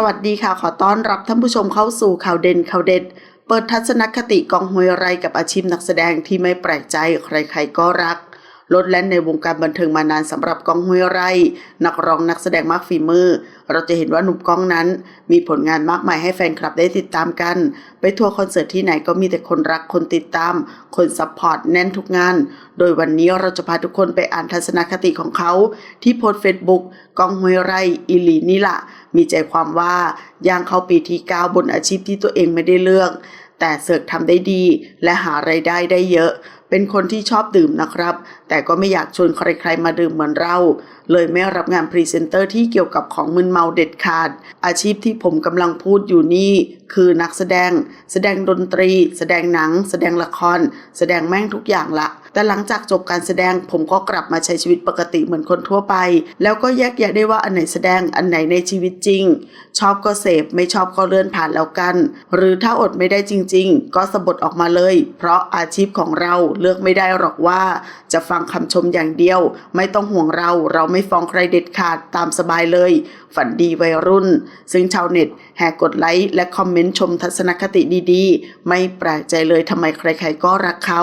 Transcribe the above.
สวัสดีค่ะ ขอต้อนรับท่านผู้ชมเข้าสู่ข่าวเด่นข่าวเด็ด เปิดทัศนคติกองหวยไรกับอาชีพนักแสดงที่ไม่แปลกใจใครๆก็รักลดแล่นในวงการบันเทิงมานานสำหรับกองห้วยไร่ นักร้องนักแสดงมากฝีมือ เราจะเห็นว่าหนุ่มก้องนั้น มีผลงานมากมายให้แฟนคลับได้ติดตามกัน ไปทัวร์คอนเสิร์ตที่ไหนก็มีแต่คนรักคนติดตาม คนซัพพอร์ตแน่นทุกงาน โดยวันนี้เราจะพาทุกคนไปอ่านทัศนคติของเขา ที่โพสเฟซบุ๊กกองห้วยไร่อิลีนี่ละ มีใจความว่าย่างเข้าปีที่9บนอาชีพที่ตัวเองไม่ได้เลือก แต่เสือกทำได้ดีและหาไรายได้ได้เยอะ เป็นคนที่ชอบดื่มนะครับ แต่ก็ไม่อยากชวนใครๆมาดื่มเหมือนเรา เลยไม่รับงานพรีเซนเตอร์ที่เกี่ยวกับของมึนเมาเด็ดขาด อาชีพที่ผมกำลังพูดอยู่นี่ คือนักแสดง แสดงดนตรี แสดงหนัง แสดงละคร แสดงแม่งทุกอย่างละแต่หลังจากจบการแสดงผมก็กลับมาใช้ชีวิตปกติเหมือนคนทั่วไป แล้วก็แยกแยะได้ว่าอันไหนแสดงอันไหนในชีวิตจริง ชอบก็เสพไม่ชอบก็เลื่อนผ่านแล้วกัน หรือถ้าอดไม่ได้จริง ๆ ก็สะบดออกมาเลย เพราะอาชีพของเราเลือกไม่ได้หรอกว่า จะฟังคำชมอย่างเดียว ไม่ต้องห่วงเราเราไม่ฟ้องใครเด็ดขาดตามสบายเลย ฝันดีวัยรุ่น ซึ่งชาวเน็ตแห่กดไลค์และคอมเมนต์ชมทัศนคติดีๆ ไม่แปลกใจเลยทำไมใครๆก็รักเขา